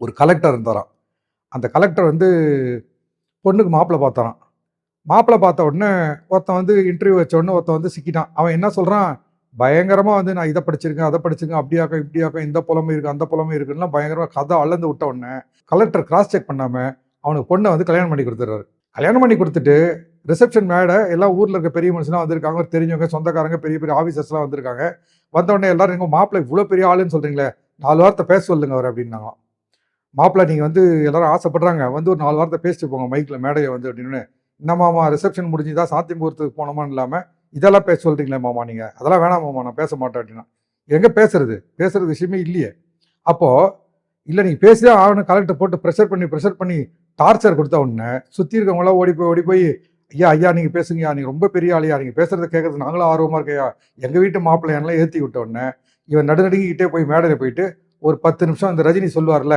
ஒரு கலெக்டர் இருந்தாராம் அந்த கலெக்டர் வந்து பொண்ணுக்கு மாப்பிள்ளை பார்த்தாராம் மாப்பிள்ளை பார்த்த உடனே ஒருத்தன் வந்து இன்டர்வியூ வச்ச உடனே ஒருத்தன் வந்து சிக்கிட்டான். அவன் என்ன சொல்கிறான் பயங்கரமாக வந்து நான் இதை படிச்சிருக்கேன் அதை படிச்சிருக்கேன் அப்படியாக்கும் இப்படியாக்கும் இந்த புலமை இருக்குது அந்த புலமை இருக்குன்னா பயங்கரமாக கதை அளந்து விட்ட உடனே கலெக்டர் கிராஸ் செக் பண்ணாமல் அவனுக்கு பொண்ணை வந்து கல்யாணம் பண்ணி கொடுத்துட்றாரு. கல்யாணம் பண்ணி கொடுத்துட்டு ரிசப்ஷன் மேடை எல்லாம் ஊரில் இருக்க பெரிய மனுஷனாக வந்திருக்காங்க தெரிஞ்சவங்க சொந்தக்காரங்க பெரிய பெரிய ஆஃபீஸர்ஸ்லாம் வந்திருக்காங்க. வந்த உடனே எல்லாரும் எங்கள் மாப்பிள்ளை இவ்வளோ பெரிய ஆளுன்னு சொல்கிறீங்களே நாலு வார்த்தை பேச சொல்லுங்க அவர் அப்படின்னாங்களாம். மாப்பிள்ளை நீங்கள் வந்து எல்லாரும் ஆசைப்படுறாங்க. வந்து ஒரு நாலு வாரத்தை பேசிட்டு போங்க மைக்கில் மேடையை வந்து அப்படின்னு. என்னமாமா ரிசப்ஷன் முடிஞ்சுதா? சாத்தி முகூர்த்தத்துக்கு போனோமான்னு இல்லாமல் இதெல்லாம் பேச சொல்கிறீங்களே மாமா நீங்கள் அதெல்லாம் வேணாம் மாமா நான் பேச மாட்டேன் அப்படின்னா. எங்கே பேசுறது? பேசுறது விஷயமே இல்லையே. அப்போது இல்லை நீங்கள் பேசிதான் ஆகணும். கலெக்டர் போட்டு ப்ரெஷர் பண்ணி ப்ரெஷர் பண்ணி டார்ச்சர் கொடுத்த உடனே சுற்றி இருக்கவங்களாம் ஓடி போய் ஓடி போய் ஐயா ஐயா நீங்கள் பேசுங்கய்யா. நீங்கள் ரொம்ப பெரிய ஆளையா நீங்கள் பேசுறத கேட்கறது நாங்களும் ஆர்வமாக இருக்கையா எங்கள் வீட்டு மாப்பிள்ளையெல்லாம் ஏற்றி விட்ட உடனே இவன் நடுநடுங்கிட்டே போய் மேடையில் போயிட்டு ஒரு பத்து நிமிஷம் அந்த ரஜினி சொல்லுவார்ல